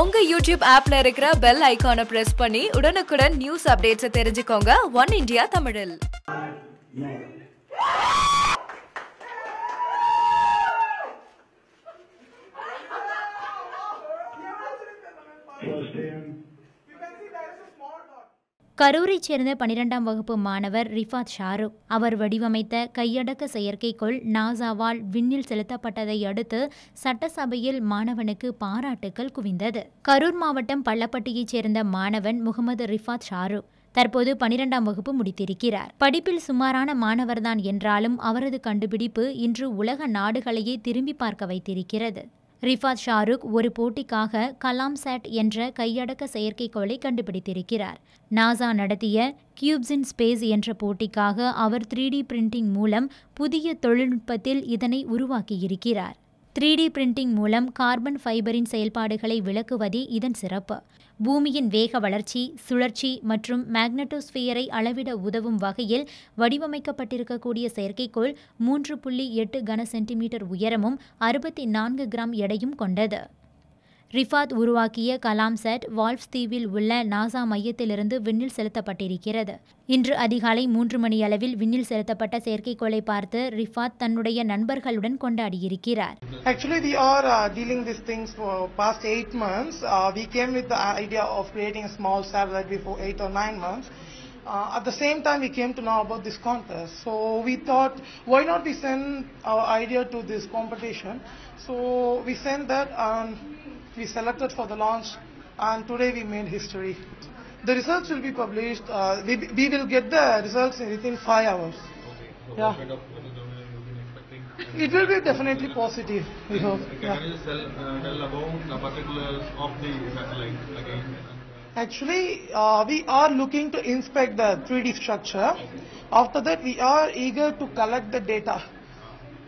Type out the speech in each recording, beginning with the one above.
உங்க யூடியூப் ஆப்ல இருக்கிற பெல் ஐகானை பிரஸ் பண்ணி உடனுக்குடன் நியூஸ் அப்டேட்ஸை தெரிஞ்சுக்கோங்க. ஒன் இந்தியா தமிழில் கரூரைச் சேர்ந்த பனிரெண்டாம் வகுப்பு மாணவர் ரிஃபாத் ஷாருக். அவர் வடிவமைத்த கையடக்க செயற்கைக்கோள் நாசாவால் விண்ணில் செலுத்தப்பட்டதை அடுத்து சட்டசபையில் மாணவனுக்கு பாராட்டுக்கள் குவிந்தது. கரூர் மாவட்டம் பள்ளப்பட்டியைச் சேர்ந்த மாணவன் முகமது ரிஃபாத் ஷாருக் தற்போது பனிரெண்டாம் வகுப்பு முடித்திருக்கிறார். படிப்பில் சுமாரான மாணவர்தான் என்றாலும் அவரது கண்டுபிடிப்பு இன்று உலக நாடுகளையே திரும்பி பார்க்க வைத்திருக்கிறது. ரிஃபாத் ஷாருக் ஒரு போட்டிக்காக கலாம் சாட் என்ற கையடக்க செயற்கைக்கோளை கண்டுபிடித்திருக்கிறார். நாசா நடத்திய கியூப்ஸ் இன் ஸ்பேஸ் என்ற போட்டிக்காக அவர் த்ரீ டி பிரிண்டிங் மூலம் புதிய தொழில்நுட்பத்தில் இதனை உருவாக்கியிருக்கிறார். த்ரீ டி பிரிண்டிங் மூலம் கார்பன் ஃபைபரின் செயல்பாடுகளை விளக்குவதே இதன் சிறப்பு. பூமியின் வேக வளர்ச்சி சுழற்சி மற்றும் மேக்னட்டோஸ்பியரை அளவிட உதவும் வகையில் வடிவமைக்கப்பட்டிருக்கக்கூடிய செயற்கைக்கோள் மூன்று புள்ளி எட்டு கன சென்டிமீட்டர் உயரமும் அறுபத்தி நான்கு கிராம் எடையும் கொண்டது. ரிஃபாத் உருவாக்கிய கலாம் செட் வால்ஃப்ஸ் தீவில் உள்ள நாசா மையத்திலிருந்து விண்ணில் செலுத்தப்பட்டிருக்கிறது இன்று அதிகாலை மூன்று மணி அளவில் விண்ணில் செலுத்தப்பட்ட செயற்கைக்கோளை பார்த்து ரிஃபாத் தன்னுடைய நண்பர்களுடன் கொண்டாடியிருக்கிறார் Actually, we are uh, dealing these things for past eight months. Uh, we came with the idea of creating a small satellite before eight or nine months. Uh, at the same time, we came to know about this contest. So we thought, why not we send our idea to this competition? So we sent that and we selected for the launch and today we made history. The results will be published. Uh, we, we will get the results within five hours. Yeah. It will be definitely positive, we hope. Can Yeah. you just tell, uh, tell about the particulars of the satellite again? Actually, uh, we are looking to inspect the 3D structure. After that, we are eager to collect the data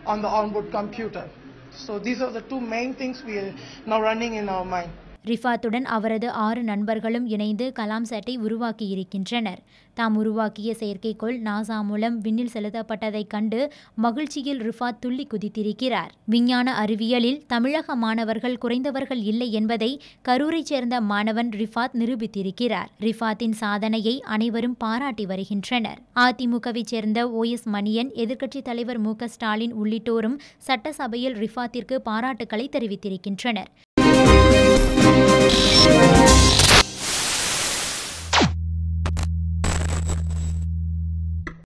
on the onboard computer. So these are the two main things we are now running in our mind. ரிஃபாத்துடன் அவரது ஆறு நண்பர்களும் இணைந்து கலாம் சேட்டை உருவாக்கியிருக்கின்றனர். தாம் உருவாக்கிய செயற்கைக்கோள் NASA மூலம் விண்ணில் செலுத்தப்பட்டதைக் கண்டு மகிழ்ச்சியில் ரிஃபாத் துள்ளி குதித்திருக்கிறார். விஞ்ஞான அறிவியலில் தமிழக மாணவர்கள் குறைந்தவர்கள் இல்லை என்பதை கரூரைச் சேர்ந்த மாணவன் ரிஃபாத் நிரூபித்திருக்கிறார். ரிஃபாத்தின் சாதனையை அனைவரும் பாராட்டி வருகின்றனர். அதிமுகவைச் சேர்ந்த ஓ எஸ் மணியன் எதிர்க்கட்சித் தலைவர் மு க ஸ்டாலின் உள்ளிட்டோரும் சட்டசபையில் ரிஃபாத்திற்கு பாராட்டுக்களை தெரிவித்திருக்கின்றனர். Música